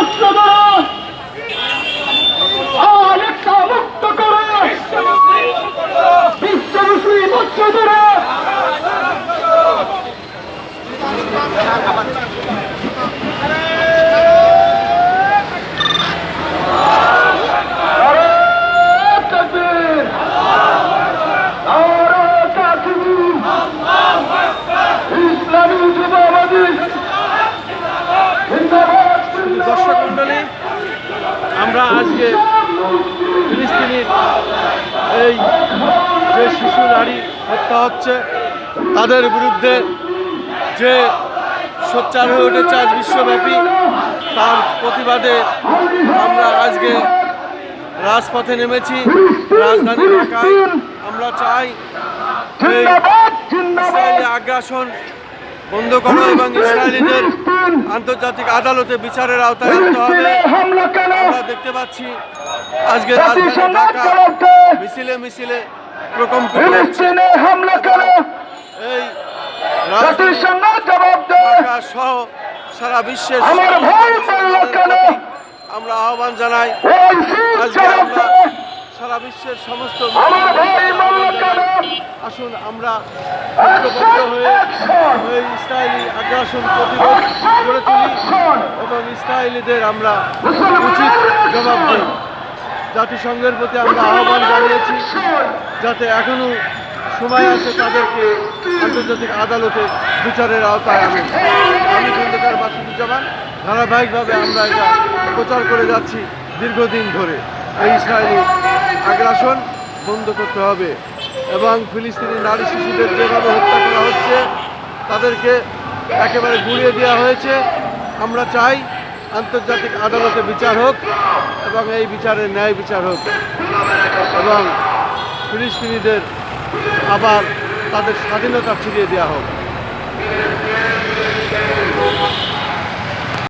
বস্ত্রধরা Alexa আমরা আজকে ফিলিস্তিনির এই যে শিশু নারী হত্যা হচ্ছে তাদের বিরুদ্ধে যে সোচ্চার হয়ে উঠেছে আজ বিশ্বব্যাপী তার প্রতিবাদে আমরা আজকে রাজপথে নেমেছি। রাজধানী ঢাকায় আমরা চাই এই ইসরায়েলি আগ্রাসন বন্ধ করো এবং ইসরায়েলিদের আন্তর্জাতিক আদালতে বিচারের আওতায় আনতে হবে। আমরা দেখতে পাচ্ছি আজকে ঢাকা মিছিলে মিছিলে প্রকম্পিত হামলা কেন? এই রাজধানী জবাব ঢাকা সহ সারা বিশ্বের আমার আহ্বান জানাই। আজকে আমরা সারা বিশ্বের সমস্ত। আসুন আমরা ঐক্যবদ্ধ হয়ে এই ইসরায়েলি আগ্রাসন প্রতিরোধ গড়ে তুলি এবং ইসরায়েলিদের আমরা উচিত জবাব দিই। জাতিসংঘের প্রতি আমরা আহ্বান জানিয়েছি যাতে এখনও সময় আছে তাদেরকে আন্তর্জাতিক আদালতে বিচারের আওতায় আনে আমি খন্দকার মাসুদুজ্জামান। ধারাবাহিকভাবে আমরা এটা প্রচার করে যাচ্ছি দীর্ঘদিন ধরে এই ইসরায়েলি আগ্রাসন বন্ধ করতে হবে। এবং ফিলিস্তিনি নারী শিশুদের যেভাবে হত্যা করা হচ্ছে, তাদেরকে একেবারে গুড়িয়ে দেওয়া হয়েছে। আমরা চাই আন্তর্জাতিক আদালতে বিচার হোক এবং এই বিচারে ন্যায় বিচার হোক। এবং ফিলিস্তিনিদের আবার তাদের স্বাধীনতা ফিরিয়ে দেওয়া হোক।